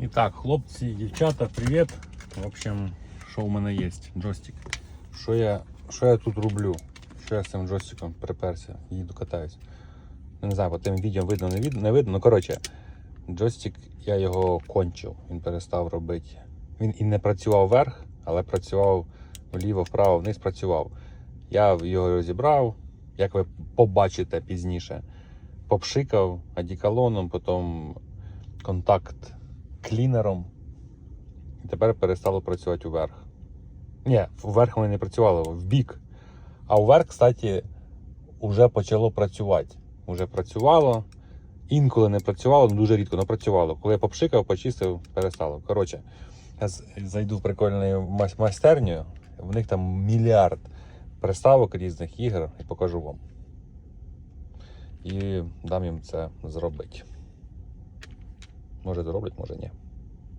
І так, хлопці, дівчата, привіт. В общем, що в мене є? Джойстик. Що я, що я тут роблю? Що я з цим джойстиком приперся? Їду катаюсь. Не знаю, по тим відео видно, не видно. Не видно. Ну, коротше, джойстик, я його кончив. Він перестав робити. Він і не працював вверх, але працював вліво, вправо, вниз працював. Я його розібрав, як ви побачите пізніше. Попшикав адіколоном, потім контакт клінером. І тепер перестало працювати вверх. Ні, вверх воно не працювало, в бік. А вверх, кстати, вже почало працювати. Уже працювало. Інколи не працювало, ну дуже рідко, але працювало. Коли я попшикав, почистив, перестало. Коротше, я зайду в прикольну майстерню, в них там мільярд приставок різних ігор і покажу вам. І дам їм це зробити. Може зроблять, може ні.